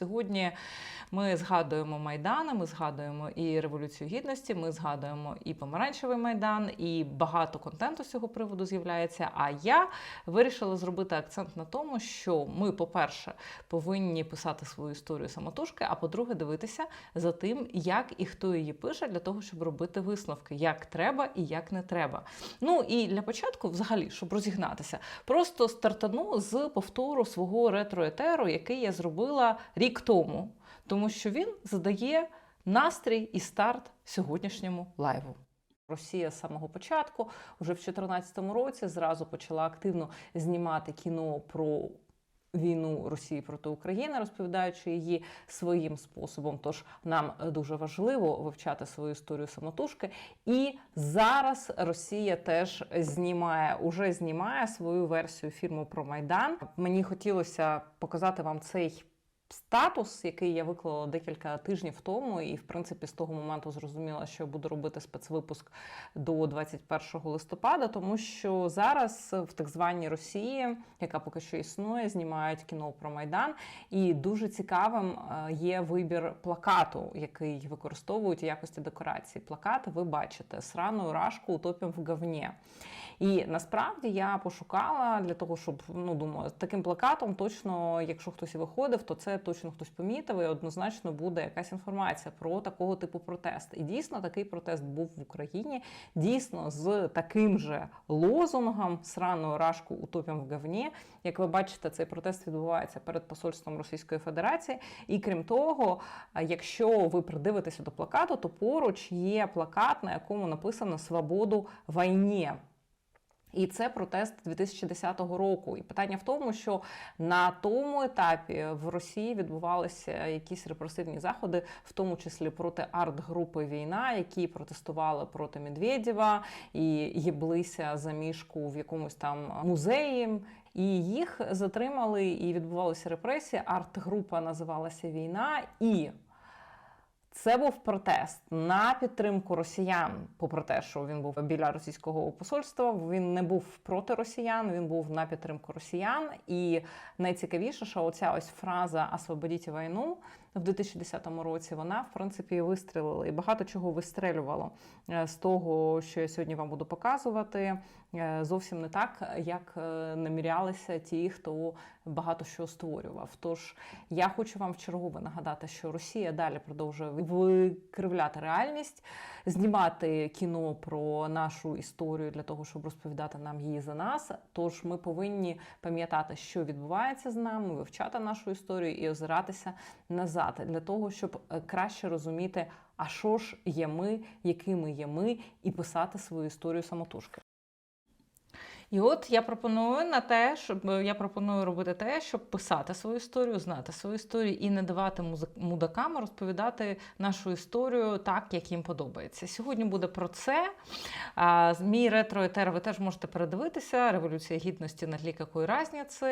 сьогодні ми згадуємо майдани, ми згадуємо і революцію гідності, ми згадуємо і помаранчевий майдан, і багато контенту з цього приводу з'являється. А я вирішила зробити акцент на тому, що ми, по-перше, повинні писати свою історію самотужки, а по-друге, дивитися за тим, як і хто її пише, для того, щоб робити висновки, як треба і як не треба. Ну і для початку, взагалі, щоб розігнатися, просто стартану з повтору свого ретро-етеру, який я зробила рік тому, тому що він задає настрій і старт сьогоднішньому лайву. Росія з самого початку, вже в 2014 році, зразу почала активно знімати кіно про війну Росії проти України, розповідаючи її своїм способом. Тож нам дуже важливо вивчати свою історію самотужки. І зараз Росія теж знімає, уже знімає свою версію фільму про Майдан. Мені хотілося показати вам цей. Статус, який я виклала декілька тижнів тому, і в принципі з того моменту зрозуміла, що буду робити спецвипуск до 21 листопада, тому що зараз в так званій Росії, яка поки що існує, знімають кіно про майдан, і дуже цікавим е, є вибір плакату, який використовують у якості декорації. Плакат ви бачите срану рашку утопім в говні. І насправді я пошукала для того, щоб ну думаю, таким плакатом точно, якщо хтось виходив, то це точно хтось помітив, і однозначно буде якась інформація про такого типу протест. І дійсно такий протест був в Україні. Дійсно, з таким же лозунгом срану рашку утопім в говні. Як ви бачите, цей протест відбувається перед посольством Російської Федерації. І крім того, якщо ви придивитеся до плакату, то поруч є плакат, на якому написано Свободу війні. І це протест 2010 року. І питання в тому, що на тому етапі в Росії відбувалися якісь репресивні заходи, в тому числі проти арт-групи війна, які протестували проти Медведєва і їблися за мішку в якомусь там музеї. І їх затримали, і відбувалися репресії. Арт-група називалася Війна і. Це був протест на підтримку росіян, попри те, що він був біля російського посольства. Він не був проти росіян, він був на підтримку росіян. І найцікавіше, що оця ось фраза «Освободіть війну в 2010 році вона в принципі вистрілила і багато чого вистрелювало з того, що я сьогодні вам буду показувати. Зовсім не так, як намірялися ті, хто багато що створював. Тож я хочу вам вчергове нагадати, що Росія далі продовжує викривляти реальність, знімати кіно про нашу історію для того, щоб розповідати нам її за нас. Тож ми повинні пам'ятати, що відбувається з нами, вивчати нашу історію і озиратися назад для того, щоб краще розуміти, а що ж є ми, якими є ми, і писати свою історію самотужки. І от я пропоную на те, щоб я пропоную робити те, щоб писати свою історію, знати свою історію і не давати мудакам розповідати нашу історію так, як їм подобається. Сьогодні буде про це. Мій ретро-етер ви теж можете передивитися. Революція гідності на тлі якої разниці.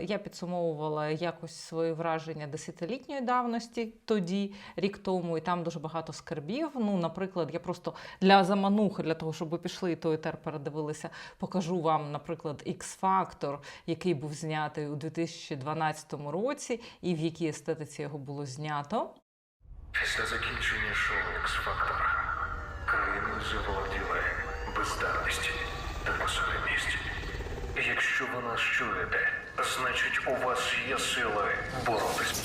Я підсумовувала якось свої враження десятилітньої давності тоді, рік тому, і там дуже багато скарбів. Ну, наприклад, я просто для заманухи, для того, щоб ви пішли і той етер передивилися, покажу вам вам, наприклад, X-Factor, який був знятий у 2012 році, і в якій естетиці його було знято. Після закінчення шоу X-Factor країною заволоділи бездарність та посередність. Якщо ви нас чуєте, значить у вас є сили боротись.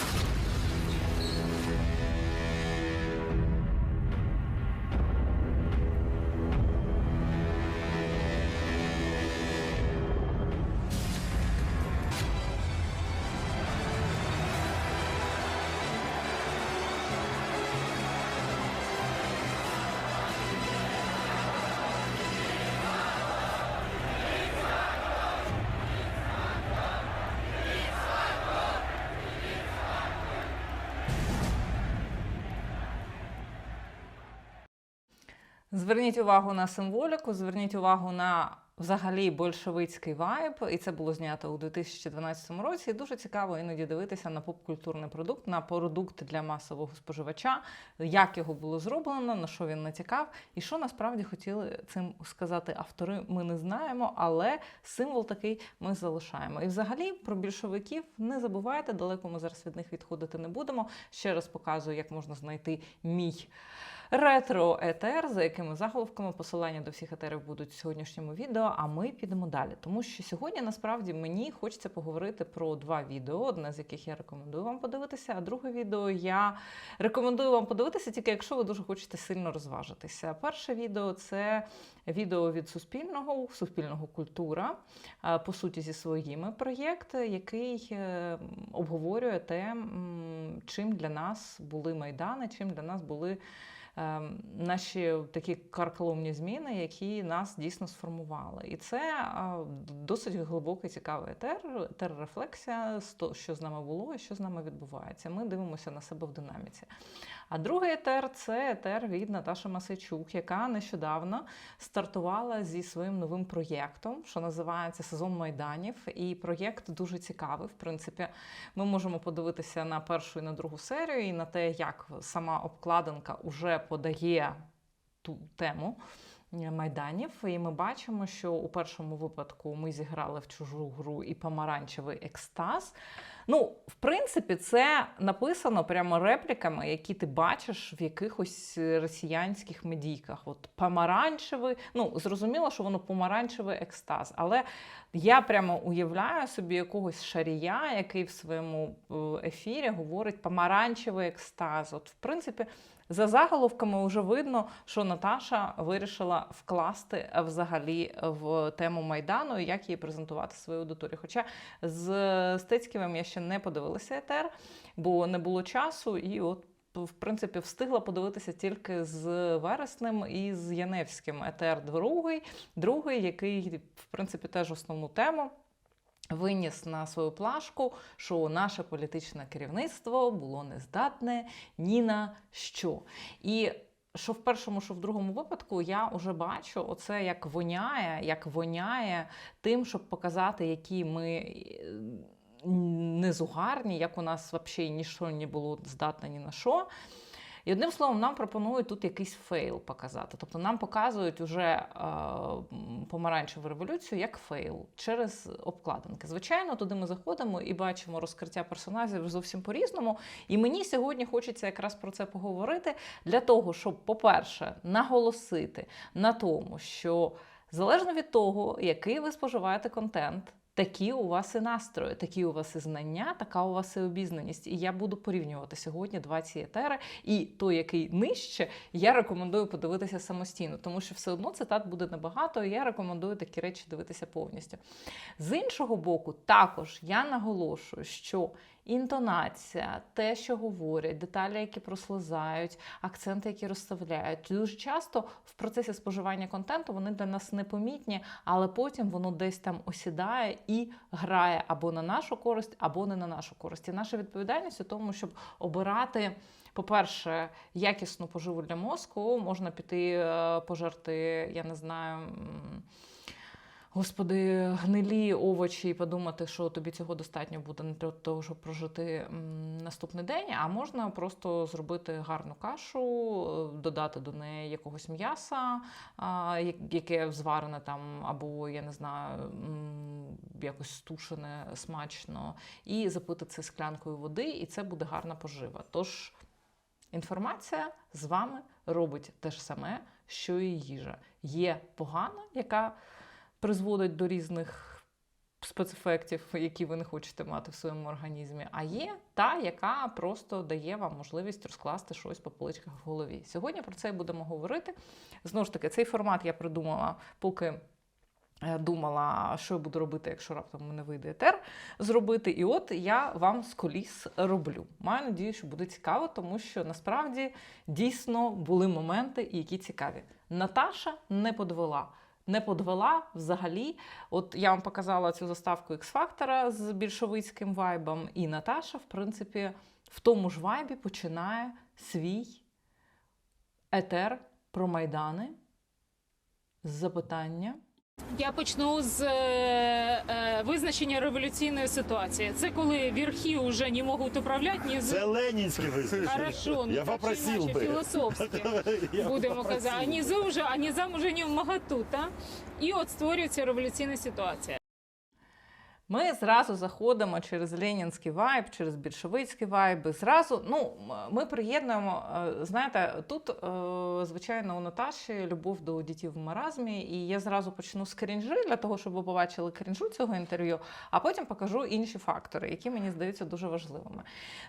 Зверніть увагу на символіку, зверніть увагу на взагалі большевицький вайб, і це було знято у 2012 році. І дуже цікаво іноді дивитися на попкультурний продукт, на продукт для масового споживача, як його було зроблено, на що він натякав, і що насправді хотіли цим сказати автори. Ми не знаємо, але символ такий ми залишаємо. І взагалі про більшовиків не забувайте, далеко ми зараз від них відходити не будемо. Ще раз показую, як можна знайти мій. Ретро етер, за якими заголовками посилання до всіх етерів будуть в сьогоднішньому відео. А ми підемо далі. Тому що сьогодні насправді мені хочеться поговорити про два відео, одне з яких я рекомендую вам подивитися, а друге відео я рекомендую вам подивитися, тільки якщо ви дуже хочете сильно розважитися. Перше відео це відео від Суспільного, Суспільного культура, е, по суті, зі своїми проєкт, який е, обговорює те, чим для нас були майдани, чим для нас були. Е, Наші такі карколомні зміни, які нас дійсно сформували, і це е, досить глибокий цікавий етер, то, що з нами було і що з нами відбувається. Ми дивимося на себе в динаміці. А другий етер це етер від Наташи Масичук, яка нещодавно стартувала зі своїм новим проєктом, що називається Сезон майданів. І проєкт дуже цікавий. В принципі, ми можемо подивитися на першу і на другу серію, і на те, як сама обкладинка уже подає ту тему. Майданів, і ми бачимо, що у першому випадку ми зіграли в чужу гру і помаранчевий екстаз. Ну, в принципі, це написано прямо репліками, які ти бачиш в якихось росіянських медійках. От помаранчевий, ну зрозуміло, що воно помаранчевий екстаз, але я прямо уявляю собі якогось шарія, який в своєму е, ефірі говорить помаранчевий екстаз. От, в принципі, за заголовками вже видно, що Наташа вирішила вкласти взагалі в тему майдану і як її презентувати своїй аудиторії. Хоча з Стецьківим я ще не подивилася етер, бо не було часу, і от. В принципі, встигла подивитися тільки з вереснем і з Яневським етер другий, другий, який, в принципі, теж основну тему виніс на свою плашку, що наше політичне керівництво було нездатне ні на що. І що в першому, що в другому випадку, я вже бачу оце як воняє, як воняє тим, щоб показати, які ми. Незугарні, як у нас взагалі ніщо не було здатне ні на що. І одним словом, нам пропонують тут якийсь фейл показати. Тобто нам показують уже е, помаранчеву революцію як фейл через обкладинки. Звичайно, туди ми заходимо і бачимо розкриття персонажів зовсім по-різному. І мені сьогодні хочеться якраз про це поговорити для того, щоб, по-перше, наголосити на тому, що залежно від того, який ви споживаєте контент. Такі у вас і настрої, такі у вас і знання, така у вас і обізнаність. І я буду порівнювати сьогодні два ці етери. І той, який нижче, я рекомендую подивитися самостійно, тому що все одно цитат буде небагато. і Я рекомендую такі речі дивитися повністю. З іншого боку, також я наголошую, що інтонація, те, що говорять, деталі, які прослизають, акценти, які розставляють, дуже часто в процесі споживання контенту вони для нас непомітні, але потім воно десь там осідає і грає або на нашу користь, або не на нашу користь. І наша відповідальність у тому, щоб обирати. По-перше, якісну поживу для мозку можна піти е, пожерти, я не знаю. Господи, гнилі овочі і подумати, що тобі цього достатньо буде для того, щоб прожити наступний день. А можна просто зробити гарну кашу, е, додати до неї якогось м'яса, яке зварене там, або я не знаю, якось стушене смачно, і запити це склянкою води, і це буде гарна пожива. Тож інформація з вами робить те ж саме, що і їжа. Є погана, яка призводить до різних спецефектів, які ви не хочете мати в своєму організмі. А є та, яка просто дає вам можливість розкласти щось по поличках в голові. Сьогодні про це будемо говорити. Знову ж таки, цей формат я придумала, поки. е, Думала, що я буду робити, якщо раптом мене вийде етер зробити. І от я вам з коліс роблю. Маю надію, що буде цікаво, тому що насправді дійсно були моменти, які цікаві. Наташа не подвела. Не подвела взагалі. От я вам показала цю заставку X-Factor з більшовицьким вайбом, і Наташа, в принципі, в тому ж вайбі починає свій етер про майдани з запитання. Я почну з е, е, визначення революційної ситуації. Це коли верхи вже не можуть управляти, ні Це ленінське визначення. Хорошо, ну Я попросив би. філософське. Будемо казати, Ані за вже, ані уже не в магату, та? І от створюється революційна ситуація. Ми зразу заходимо через ленінський вайб, через більшовицький вайб. Зразу, ну, ми приєднуємо. е, Знаєте, тут, е, звичайно, у Наташі любов до дітей в маразмі, і я зразу почну з крінжі для того, щоб ви побачили крінжу цього інтерв'ю, а потім покажу інші фактори, які мені здаються дуже важливими.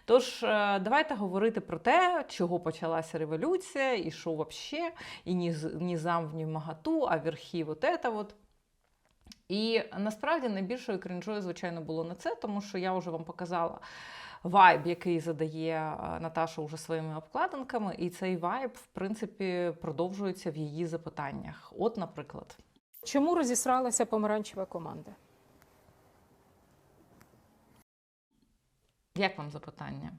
Тож, е, давайте говорити про те, чого почалася революція, і що взагалі, і ні, ні зам ні магату, а верхи вот это вот. І насправді найбільшою крінжою, звичайно, було не це, тому що я вже вам показала вайб, який задає е, Наташа уже своїми обкладинками, і цей вайб, в принципі, продовжується в її запитаннях. От, наприклад, Чому розісралася помаранчева команда? як вам запитання?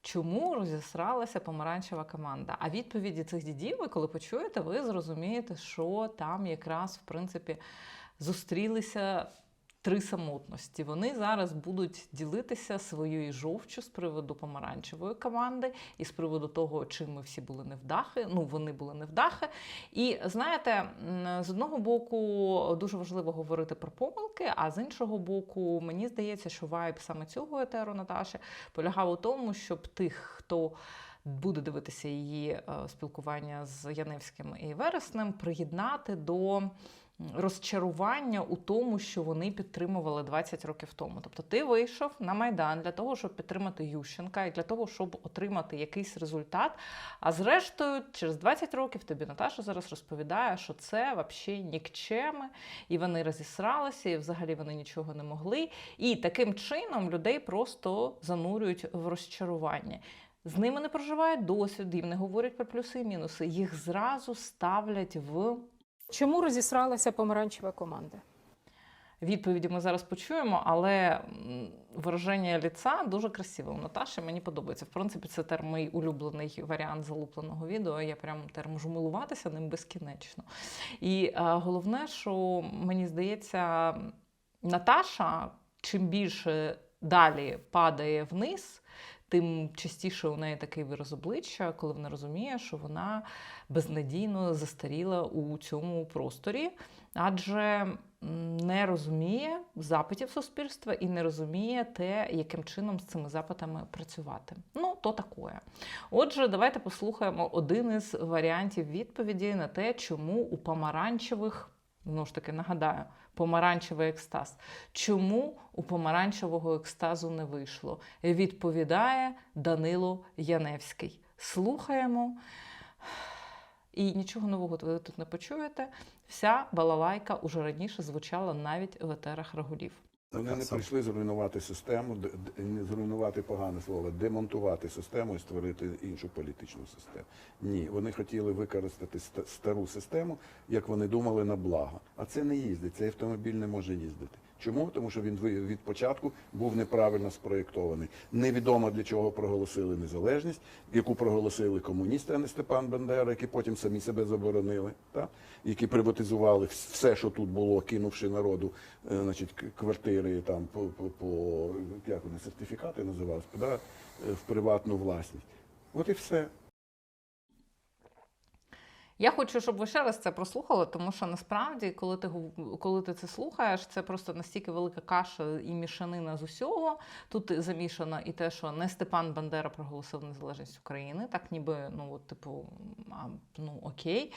Чому розісралася помаранчева команда? А відповіді цих дідів, ви коли почуєте, ви зрозумієте, що там якраз в принципі зустрілися три самотності. Вони зараз будуть ділитися своєю жовчю з приводу помаранчевої команди і з приводу того, чим ми всі були невдахи. Ну, вони були невдахи. І знаєте, з одного боку дуже важливо говорити про помилки, а з іншого боку, мені здається, що вайб саме цього етеру Наташі полягав у тому, щоб тих, хто буде дивитися її е, спілкування з Яневським і Вереснем, приєднати до розчарування у тому, що вони підтримували 20 років тому. Тобто ти вийшов на Майдан для того, щоб підтримати Ющенка і для того, щоб отримати якийсь результат. А зрештою, через 20 років тобі Наташа зараз розповідає, що це взагалі нікчеми, і вони розісралися, і взагалі вони нічого не могли. І таким чином людей просто занурюють в розчарування. З ними не проживають досвід, їм не говорять про плюси і мінуси. Їх зразу ставлять в Чому розісралася помаранчева команда? відповіді. Ми зараз почуємо, але вираження ліца дуже красиве. У Наташі мені подобається. В принципі, це тер мій улюблений варіант залупленого відео. Я прям тер можу милуватися ним безкінечно. І е, головне, що мені здається, Наташа чим більше далі падає вниз. Тим частіше у неї такий вираз обличчя, коли вона розуміє, що вона безнадійно застаріла у цьому просторі, адже не розуміє запитів суспільства і не розуміє те, яким чином з цими запитами працювати. Ну, то такое. Отже, давайте послухаємо один із варіантів відповіді на те, чому у помаранчевих, знову ж таки нагадаю, помаранчевий екстаз. Чому у помаранчевого екстазу не вийшло? Відповідає Данило Яневський. Слухаємо. І нічого нового ви тут не почуєте. Вся балалайка уже раніше звучала навіть в етерах Рагулів. Вони не прийшли зруйнувати систему, зруйнувати погане слово, демонтувати систему і створити іншу політичну систему. Ні, вони хотіли використати стару систему, як вони думали, на благо. А це не їздить, цей автомобіль не може їздити. Чому? Тому що він від початку був неправильно спроєктований. Невідомо для чого проголосили незалежність, яку проголосили комуністи, а не Степан Бандера, які потім самі себе заборонили, так? які приватизували все, що тут було, кинувши народу, е, значить, квартири там по, по, по як вони сертифікати називалися, да? е, в приватну власність. От і все. Я хочу, щоб ви ще раз це прослухали, тому що насправді, коли ти коли ти це слухаєш, це просто настільки велика каша і мішанина з усього. Тут замішано і те, що не Степан Бандера проголосив незалежність України, так ніби ну от, типу, а, ну окей.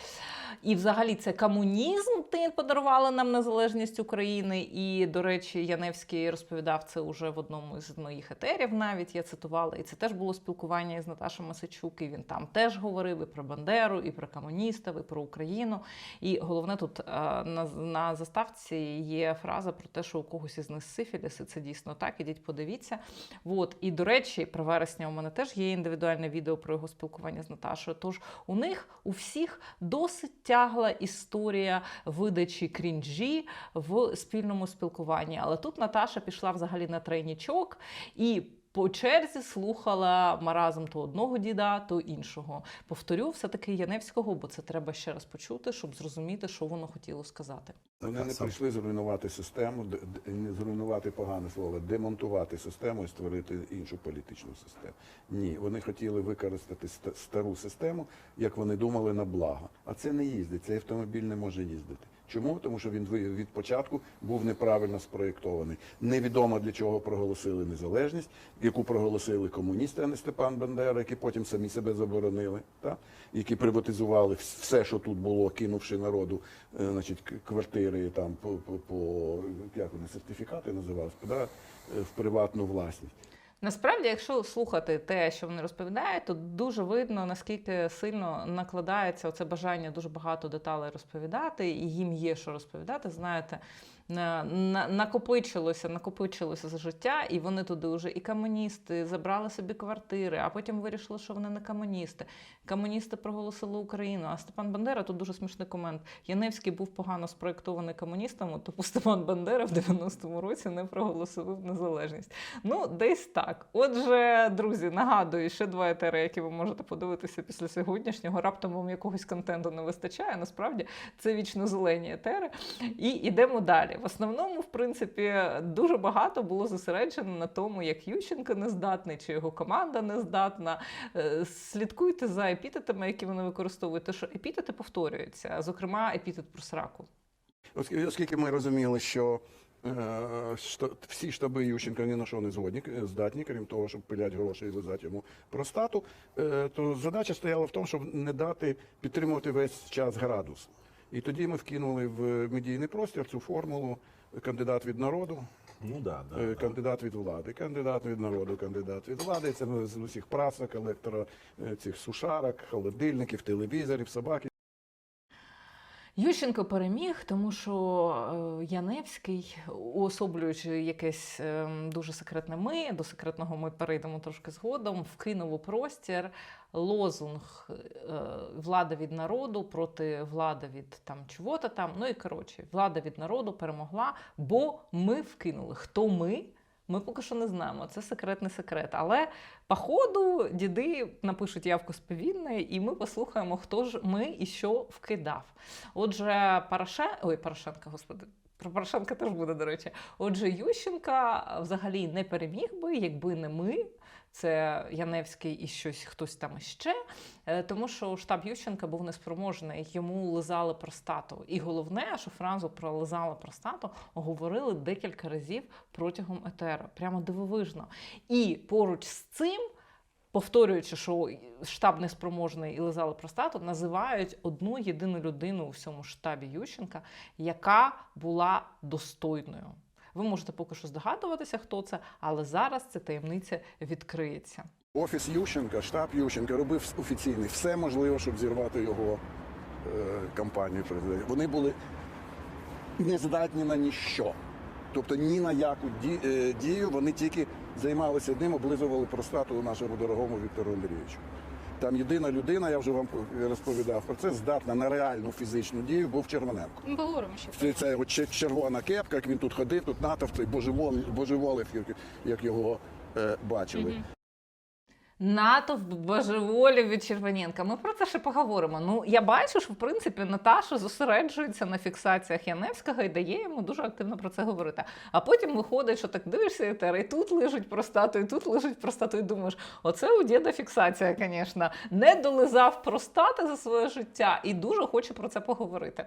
І взагалі це комунізм. Ти подарували нам незалежність України. І, до речі, Яневський розповідав це уже в одному з моїх етерів. Навіть я цитувала, і це теж було спілкування із Наташем Масичук. І він там теж говорив і про Бандеру, і про комуністів, і про Україну. І головне тут е, на, на заставці є фраза про те, що у когось із них сифіліс, і це дійсно так. Ідіть, подивіться. От і до речі, про вересня у мене теж є індивідуальне відео про його спілкування з Наташою. Тож у них у всіх досить тягла історія видачі крінжі в спільному спілкуванні. Але тут Наташа пішла взагалі на тройнічок і по черзі слухала маразм то одного діда, то іншого. Повторю все-таки Яневського, бо це треба ще раз почути, щоб зрозуміти, що воно хотіло сказати. Вони не прийшли зруйнувати систему, не зруйнувати погане слово, демонтувати систему і створити іншу політичну систему. Ні, вони хотіли використати ста- стару систему, як вони думали, на благо. А це не їздить, цей автомобіль не може їздити. Чому? Тому що він від початку був неправильно спроєктований. Невідомо для чого проголосили незалежність, яку проголосили комуністи, а не Степан Бандера, які потім самі себе заборонили, та? які приватизували все, що тут було, кинувши народу е, значить, квартири там по, по, по як вони сертифікати називалися, е, в приватну власність. Насправді, якщо слухати те, що вони розповідають, то дуже видно, наскільки сильно накладається оце бажання дуже багато деталей розповідати, і їм є що розповідати. Знаєте, на- на- накопичилося, накопичилося за життя, і вони туди вже і комуністи забрали собі квартири, а потім вирішили, що вони не комуністи. Комуністи проголосили Україну. А Степан Бандера тут дуже смішний комент. Яневський був погано спроєктований комуністами, тому Степан Бандера в 90-му році не проголосив незалежність. Ну, десь так. Отже, друзі, нагадую, ще два етери, які ви можете подивитися після сьогоднішнього. Раптом вам якогось контенту не вистачає. Насправді це вічно зелені етери. І йдемо далі. В основному, в принципі, дуже багато було зосереджено на тому, як Ющенко нездатний, чи його команда нездатна. Е, Слідкуйте за епітетами, які вони використовують, тому що епітети повторюються, зокрема, епітет про сраку. Оскільки, ми розуміли, що е, що всі штаби Ющенка ні на що не згодні, е, здатні, крім того, щоб пилять гроші і лизати йому простату, то задача стояла в тому, щоб не дати підтримувати весь час градус. І тоді ми вкинули в медійний простір цю формулу кандидат від народу, Ну да, да. кандидат кандидат від влади, кандидат від народу, кандидат від влади. Це з усіх прасок, електро е, цих сушарок, холодильників, телевізорів, собаки. Ющенко переміг, тому що е, Яневський, уособлюючи якесь е, дуже секретне ми, до секретного ми перейдемо трошки згодом, вкинув у простір лозунг е, влада від народу проти влади від там чого-то там. Ну і коротше, влада від народу перемогла, бо ми вкинули. Хто ми? Ми поки що не знаємо. Це секретний секрет. Але по ходу діди напишуть явку сповільне, і ми послухаємо, хто ж ми і що вкидав. Отже, Порошен... Ой, Порошенка, господи. Про Порошенка теж буде, до речі. Отже, Ющенка взагалі не переміг би, якби не ми. Це Яневський і щось хтось там іще, Е, тому що штаб Ющенка був неспроможний, йому лизали простату. І головне, що фразу про лизали простату говорили декілька разів протягом етеру. Прямо дивовижно. І поруч з цим повторюючи, що штаб неспроможний і лизали простату, називають одну єдину людину у всьому штабі Ющенка, яка була достойною. Ви можете поки що здогадуватися, хто це, але зараз ця таємниця відкриється. Офіс Ющенка, штаб Ющенка робив офіційний все можливе, щоб зірвати його е, кампанію. Вони були не здатні на ніщо. Тобто ні на яку е, дію вони тільки займалися одним, облизували простату нашому дорогому Віктору Андрійовичу. Там єдина людина, я вже вам розповідав про це, здатна на реальну фізичну дію, був Червоненко. Ми поговоримо ще. Це, це от червона кепка, як він тут ходив, тут натовп, божеволив, як, його е, бачили. Мгм. Натовп божеволів від Червоненка. Ми про це ще поговоримо. Ну, я бачу, що в принципі Наташа зосереджується на фіксаціях Яневського і дає йому дуже активно про це говорити. А потім виходить, що так дивишся і тут лежить простату, і тут лежить простату, і думаєш, оце у діда фіксація, звісно. Не долизав простати за своє життя і дуже хоче про це поговорити.